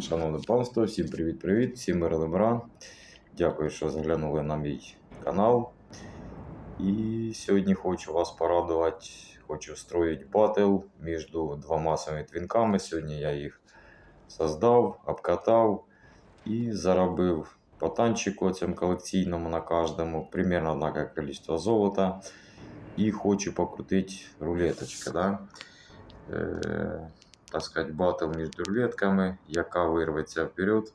Шановне панство, всім привіт-привіт, всім миру добра. Дякую, що заглянули на мій канал. І сьогодні хочу вас порадувати. Хочу встроїти батл між двома своїми твінками. Сьогодні я їх создав, обкатав і заробив по танчику цьому колекційному на кожному. Примерно однакове количество золота. І хочу покрутити рулеточки. Да? Так сказать, батл між рулетками, яка вирветься вперед.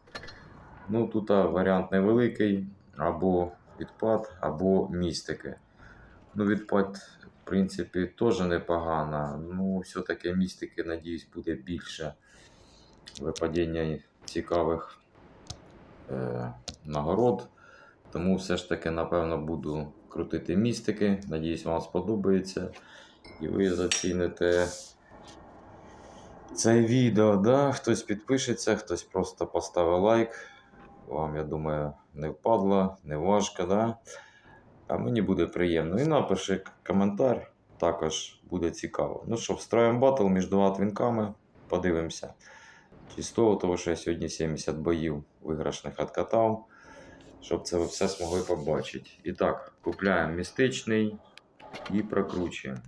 Ну, тут варіант невеликий, або відпад, або містики. Ну, відпад, в принципі, теж непогано. Ну, все-таки містики, надіюсь, буде більше випадіння цікавих е, нагород. Тому все ж таки, напевно, буду крутити містики. Надіюсь, вам сподобається. І ви заціните це відео, да? хтось підпишеться, хтось просто поставив лайк. Вам, я думаю, не впадло, не важко, да? а мені буде приємно. І напиши коментар, також буде цікаво. Ну що, встроїмо батл між двома твінками, подивимося. Чи з того, того, що я сьогодні 70 боїв виграшних откатав, щоб це ви все змогли побачити. І так, купляємо містичний і прокручуємо.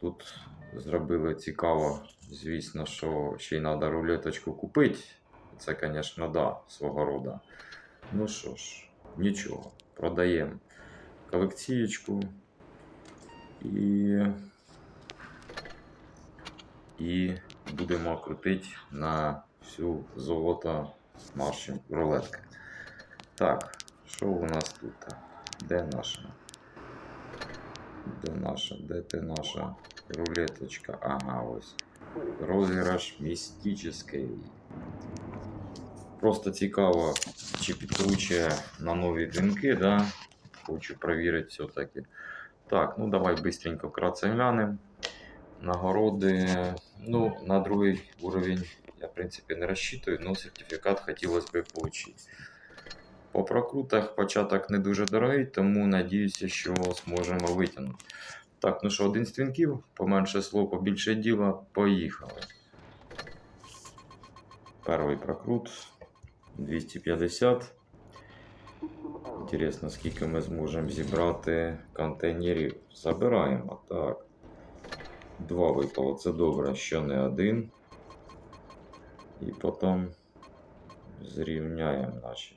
Тут зробили цікаво, звісно, що ще й треба рулеточку купити. Це, звісно, да, свого роду. Ну що ж, нічого, продаємо колекцієчку і, і будемо крутити на всю золото наші рулетки. Так, що у нас тут? Де наша? Де наша? Де ти наша? Рулеточка. Ага, ось. Розіграш містичний. Просто цікаво, чи підкручує на нові дзвінки, да? Хочу перевірити все-таки. Так, ну давай быстренько вкратце глянемо. Нагороди. Ну, на другий уровень я, в принципі, не розчитую, але сертифікат хотілося б отримати. По прокрутах початок не дуже дорогий, тому надіюся, що зможемо витягнути. Так, ну що, один з твінків, поменше слов, побільше діла, поїхали. Перший прокрут 250. Інтересно, скільки ми зможемо зібрати контейнерів. Забираємо. Так. Два випало, це добре, що не один. І потім зрівняємо наші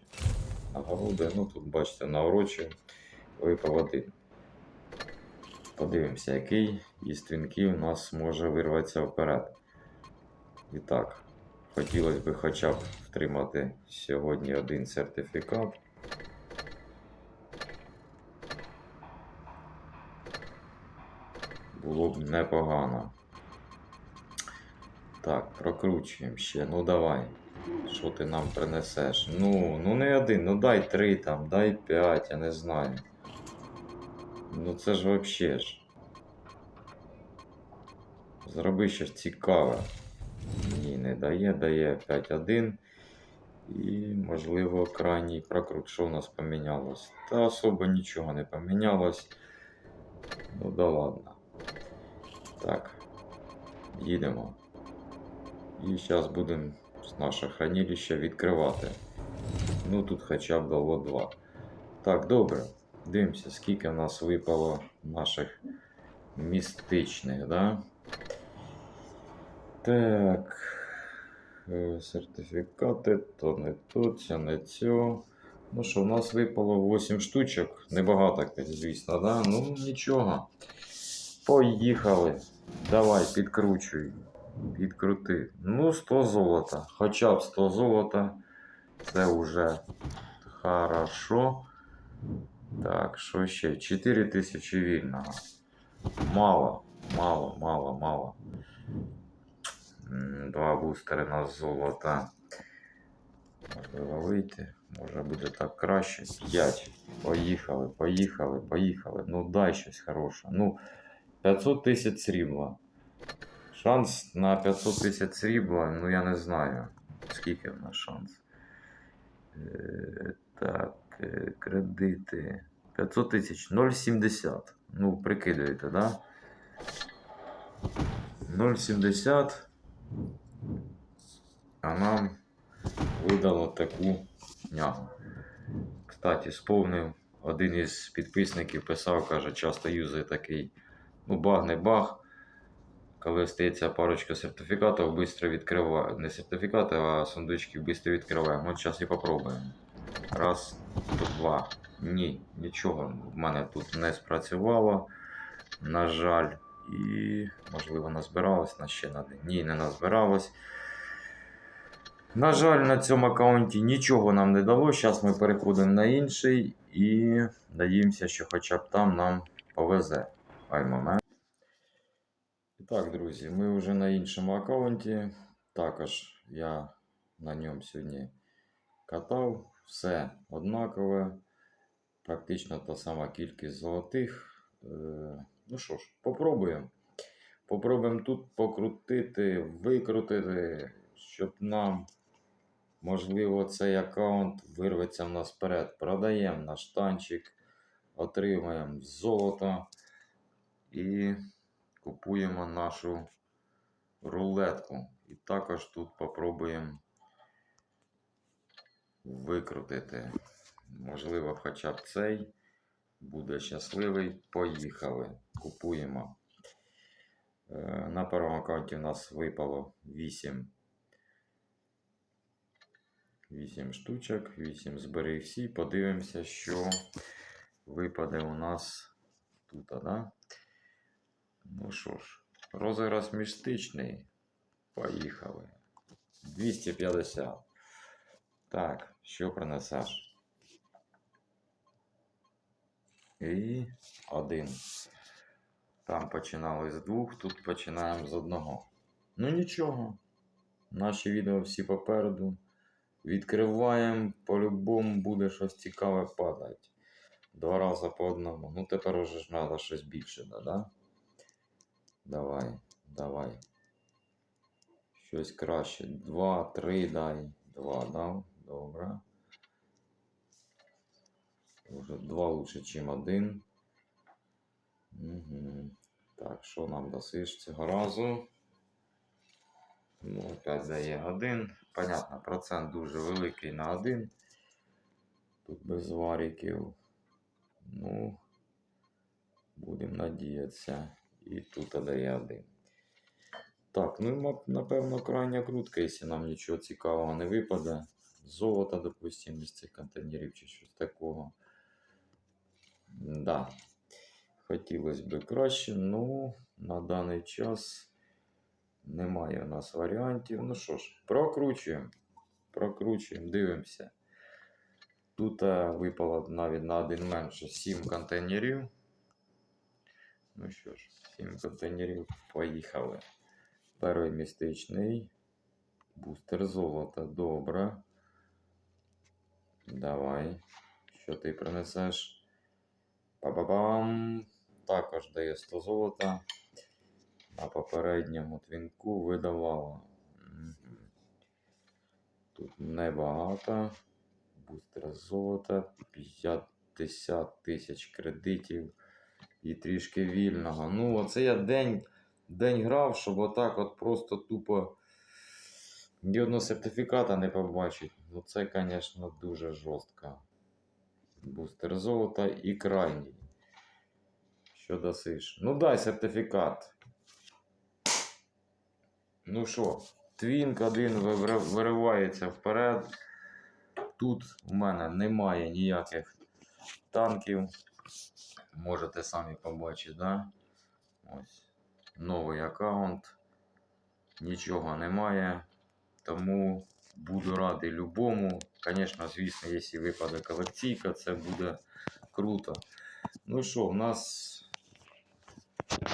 нагороди. Ну тут бачите, на урочі випав один. Подивимося, який із твінків у нас може вирватися вперед. І так, хотілося б хоча б втримати сьогодні один сертифікат. Було б непогано. Так, прокручуємо ще. Ну давай. Що ти нам принесеш? Ну, ну не один, ну дай три там, дай п'ять, я не знаю. Ну це ж вообще ж. Зроби щось цікаве. Ні, не дає, дає 5-1. І, можливо, крайній прокрут. Що у нас помінялось? Та особо нічого не помінялось. Ну да ладно. Так. Їдемо. І зараз будемо наше хранилище відкривати. Ну тут хоча б дало 2. Так, добре. Дивимося, скільки в нас випало наших містичних, да? Так. е, Сертифікати, то не тут, це не цю. Ну що, у нас випало 8 штучок. Небагато, звісно, да? Ну нічого. Поїхали. Давай, підкручуй. Підкрути. Ну, 100 золота. Хоча б 100 золота. Це вже хорошо. Так, що ще? 4 тисячі вільного. Мало, мало, мало, мало. Два бустери на золото. Можливо вийти. Може буде так краще. 5. Поїхали, поїхали, поїхали. Ну дай щось хороше. Ну, 500 тисяч срібла. Шанс на 500 тисяч срібла, ну я не знаю. Скільки в нас шанс. Е, так, кредити. 500 тисяч 0,70. Ну, прикидуєте, да? 0,70. А нам видало таку нягу. Кстати, сповнив, один із підписників писав, каже, часто юзає такий, ну, баг не баг. Коли стається парочка сертифікатів, швидко відкриваю. Не сертифікати, а сундучки швидко відкриваємо. От зараз і попробуємо. Раз, два. Ні, нічого в мене тут не спрацювало. На жаль. І, можливо, назбиралось на ще на день. Ні, не назбиралось. На жаль, на цьому аккаунті нічого нам не дало. Зараз ми переходимо на інший і надіємося, що хоча б там нам повезе. І так, друзі, ми вже на іншому аккаунті. Також я на ньому сьогодні катав. Все однакове. Практично та сама кількість золотих. Е, Ну що ж, попробуємо. Попробуємо тут покрутити, викрутити, щоб нам, можливо, цей аккаунт вирветься в нас вперед. Продаємо наш танчик, отримаємо золото і купуємо нашу рулетку. І також тут попробуємо викрутити. Можливо, хоча б цей буде щасливий. Поїхали. Купуємо. Е, На першому аккаунті у нас випало 8. 8 штучок, 8 збери всі. Подивимося, що випаде у нас тут, да? Ну що ж, розіграш містичний. Поїхали. 250. Так, що принесеш? І один. Там починали з двох, тут починаємо з одного. Ну нічого. Наші відео всі попереду. Відкриваємо, по-любому буде щось цікаве падати. Два рази по одному. Ну тепер уже ж треба щось більше, да? Давай, давай. Щось краще. Два, три дай. Два дав. Добре. Уже два лучше, ніж один. Угу. Так, що нам досиш цього разу? Ну, опять дає один. Понятно, процент дуже великий на один. Тут без варіків. Ну, будемо надіятися. І тут дає один. Так, ну напевно крайня крутка, якщо нам нічого цікавого не випаде. Золото, допустимо, з цих контейнерів чи щось такого. Да. Хотілося б краще, ну на даний час немає у нас варіантів. Ну що ж, прокручуємо. Прокручуємо, дивимося. Тут е, випало навіть на один менше 7 контейнерів. Ну що ж, 7 контейнерів поїхали. Перший містичний. Бустер золота. Добре. Давай. Що ти принесеш? Па-ба-бам! Також дає 100 золота. На попередньому твінку видавало. Тут небагато. Бустер золота. 50 тисяч кредитів. І трішки вільного. Ну, оце я день, день грав, щоб отак от просто тупо ні одного сертифіката не побачити. Ну це, звісно, дуже жорстко. Бустер золота і крайній. Що досиш? Ну дай сертифікат. Ну що, твінк один виривається вперед. Тут у мене немає ніяких танків. Можете самі побачити, да? Ось. Новий аккаунт. Нічого немає. Тому буду радий любому. Звісно, звісно, якщо випаде колекційка, це буде круто. Ну що, в нас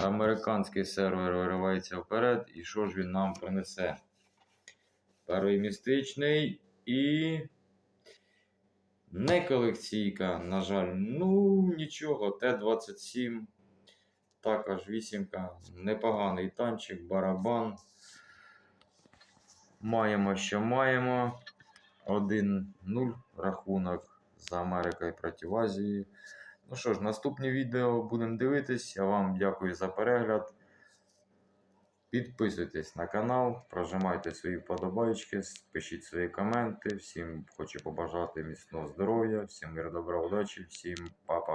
американський сервер виривається вперед. І що ж він нам принесе? Перший містичний і. Не колекційка, на жаль. Ну, нічого, Т-27. Також вісімка. Непоганий танчик, барабан. Маємо, що маємо. 1-0 рахунок за Америкою проти Азії. Ну що ж, наступні відео будемо дивитись. Я вам дякую за перегляд. Підписуйтесь на канал, прожимайте свої вподобайки, пишіть свої коменти. Всім хочу побажати міцного здоров'я, всім мир, добра, удачі, всім па-па.